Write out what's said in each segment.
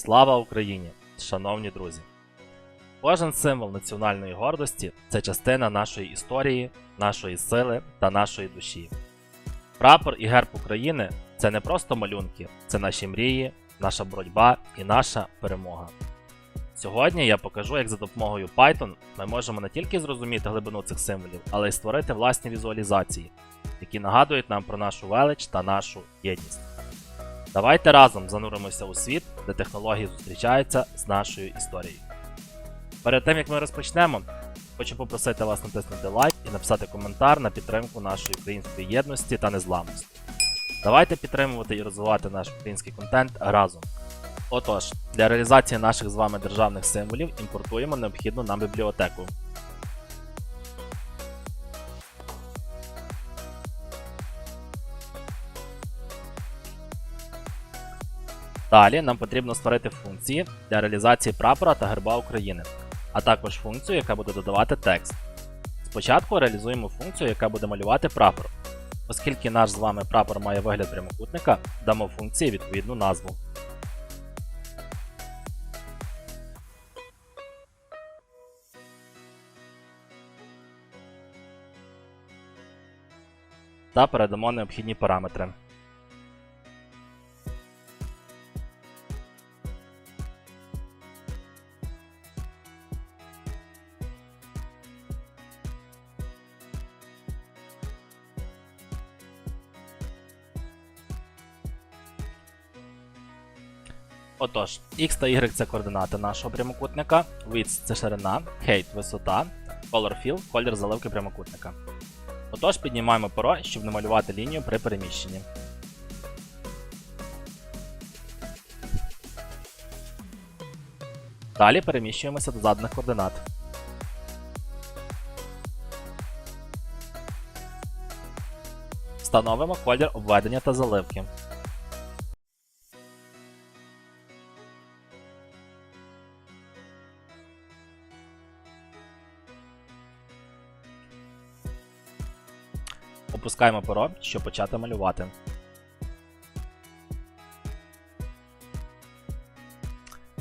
Слава Україні! Шановні друзі! Кожен символ національної гордості це частина нашої історії, нашої сили та нашої душі. Прапор і герб України це не просто малюнки, це наші мрії, наша боротьба і наша перемога. Сьогодні я покажу, як за допомогою Python ми можемо не тільки зрозуміти глибину цих символів, але й створити власні візуалізації, які нагадують нам про нашу велич та нашу єдність. Давайте разом зануримося у світ, де технології зустрічаються з нашою історією. Перед тим як ми розпочнемо, хочу попросити вас натиснути лайк і написати коментар на підтримку нашої української єдності та незламності. Давайте підтримувати і розвивати наш український контент разом. Отож, для реалізації наших з вами державних символів імпортуємо необхідну нам бібліотеку. Далі нам потрібно створити функції для реалізації прапора та герба України, а також функцію, яка буде додавати текст. Спочатку реалізуємо функцію, яка буде малювати прапор. Оскільки наш з вами прапор має вигляд прямокутника, дамо функції відповідну назву. Та передамо необхідні параметри. Отож, x та y це координати нашого прямокутника, width це ширина, height – висота, color fill – колір заливки прямокутника. Отож, піднімаємо перо, щоб намалювати лінію при переміщенні. Далі переміщуємося до заданих координат. Встановимо колір обведення та заливки. Опускаємо перо, щоб почати малювати.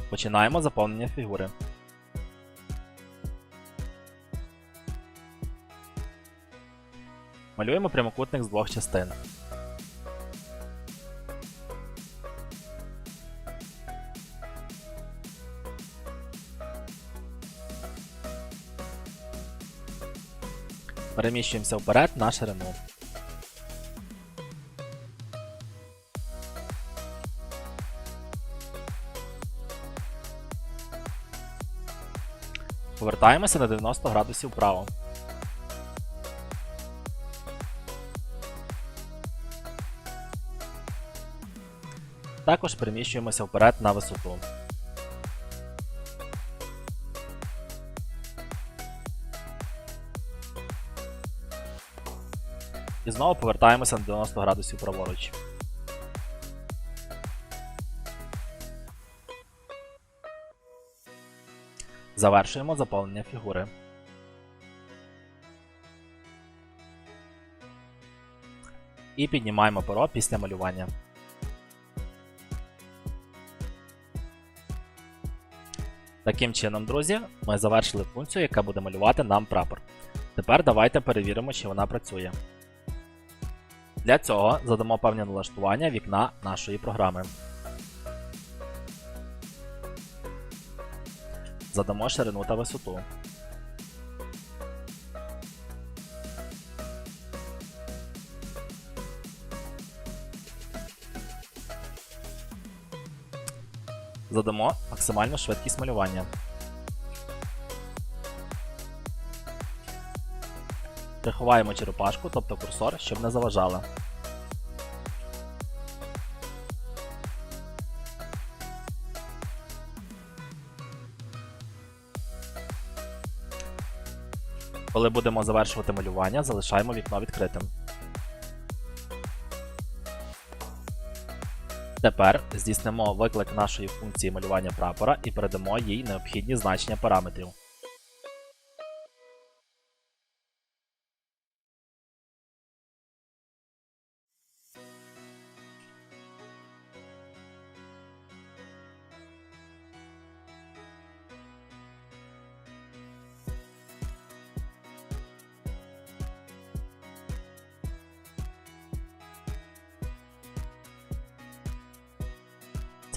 Починаємо заповнення фігури. Малюємо прямокутник з двох частин. Переміщуємося вперед на ширину. Повертаємося на 90 градусів вправо. Також переміщуємося вперед на висоту. Знову повертаємося на 90 градусів праворуч. Завершуємо заповнення фігури. І піднімаємо перо після малювання. Таким чином, друзі, ми завершили функцію, яка буде малювати нам прапор. Тепер давайте перевіримо, чи вона працює. Для цього задамо певні налаштування вікна нашої програми. Задамо ширину та висоту. Задамо максимальну швидкість малювання. Приховаємо черепашку, тобто курсор, щоб не заважала. Коли будемо завершувати малювання, залишаємо вікно відкритим. Тепер здійснимо виклик нашої функції малювання прапора і передамо їй необхідні значення параметрів.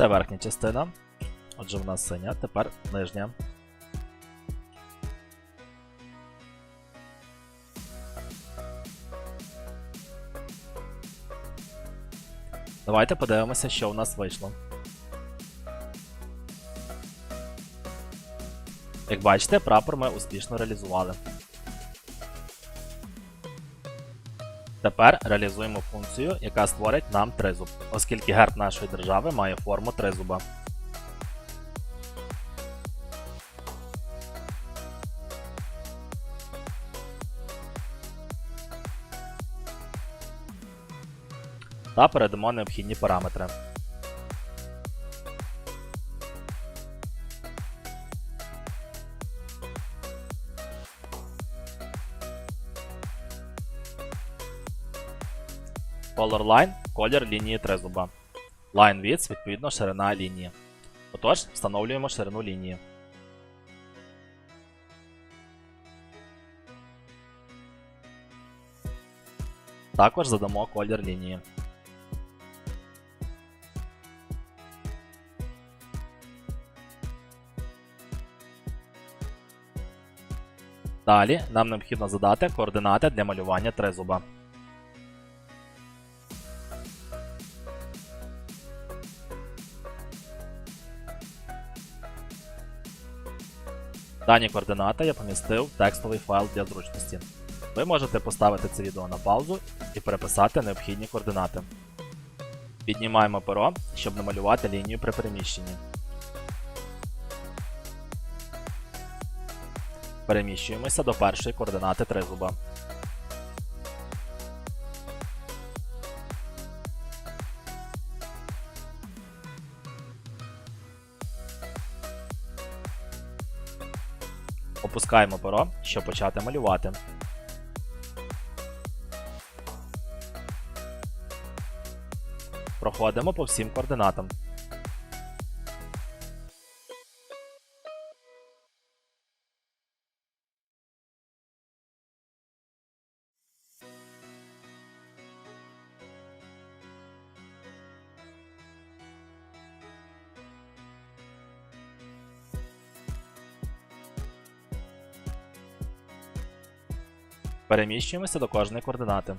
Це верхня частина. Отже, в нас синя, тепер нижня. Давайте подивимося, що у нас вийшло. Як бачите, прапор ми успішно реалізували. Тепер реалізуємо функцію, яка створить нам тризуб, оскільки герб нашої держави має форму тризуба. Та передамо необхідні параметри. Color line – колір лінії тризуба. Line width – відповідно ширина лінії. Отож, встановлюємо ширину лінії. Також задамо колір лінії. Далі нам необхідно задати координати для малювання тризуба. Дані координати я помістив в текстовий файл для зручності. Ви можете поставити це відео на паузу і переписати необхідні координати. Піднімаємо перо, щоб намалювати лінію при переміщенні. Переміщуємося до першої координати тризуба. Опускаємо перо, щоб почати малювати. Проходимо по всім координатам. Переміщуємося до кожної координати.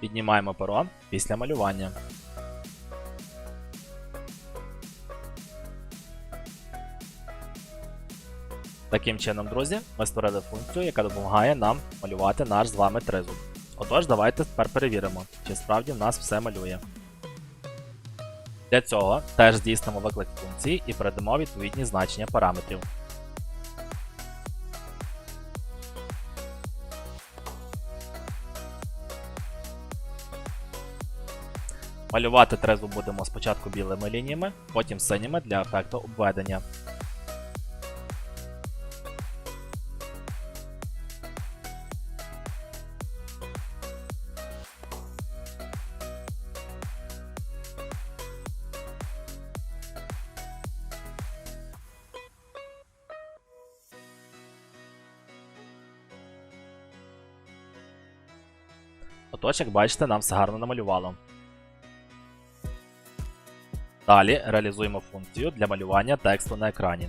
Піднімаємо перо після малювання. Таким чином, друзі, ми створили функцію, яка допомагає нам малювати наш з вами тризуб. Отож, давайте тепер перевіримо, чи справді в нас все малює. Для цього теж здійснимо виклик функції і передамо відповідні значення параметрів. Малювати трезу будемо спочатку білими лініями, потім синіми для ефекту обведення. Отож, як бачите, нам все гарно намалювало. Далі реалізуємо функцію для малювання тексту на екрані.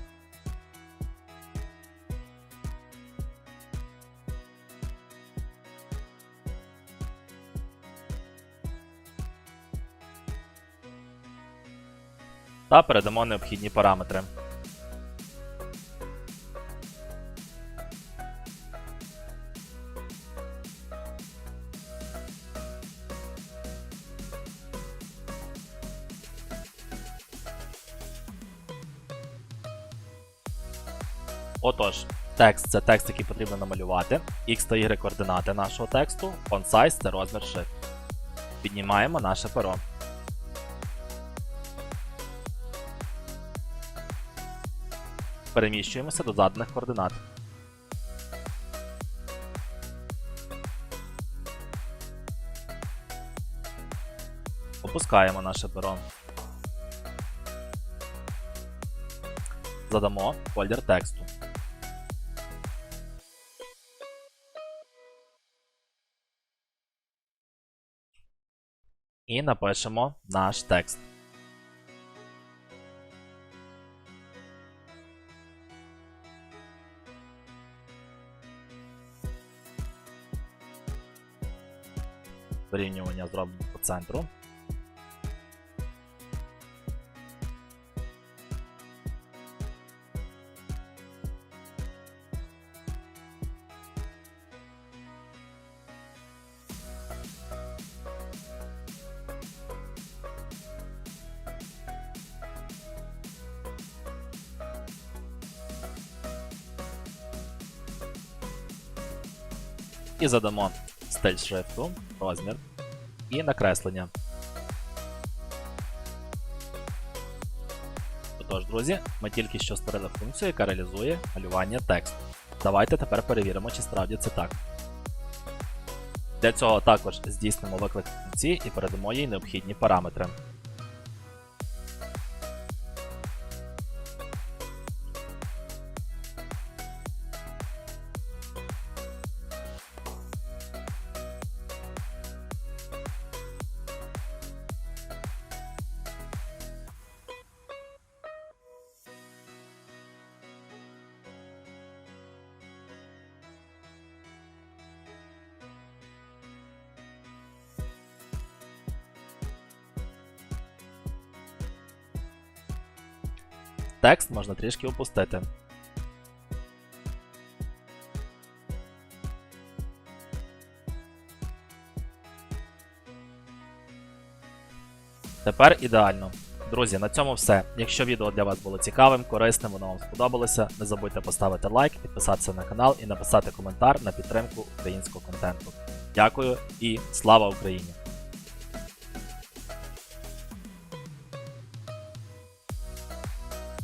Та передамо необхідні параметри. Отож, текст це текст, який потрібно намалювати. X та Y координати нашого тексту, font size це розмір шрифту. Піднімаємо наше перо. Переміщуємося до заданих координат. Опускаємо наше перо. Задамо колір тексту. І напишемо наш текст. Порівнювання зробимо по центру. І задамо стиль шрифту, розмір і накреслення. Отож, друзі, ми тільки що створили функцію, яка реалізує малювання тексту. Давайте тепер перевіримо, чи справді це так. Для цього також здійснимо виклик функції і передамо їй необхідні параметри. Текст можна трішки опустити. Тепер ідеально. Друзі, на цьому все. Якщо відео для вас було цікавим, корисним, воно вам сподобалося, не забудьте поставити лайк, підписатися на канал і написати коментар на підтримку українського контенту. Дякую і слава Україні!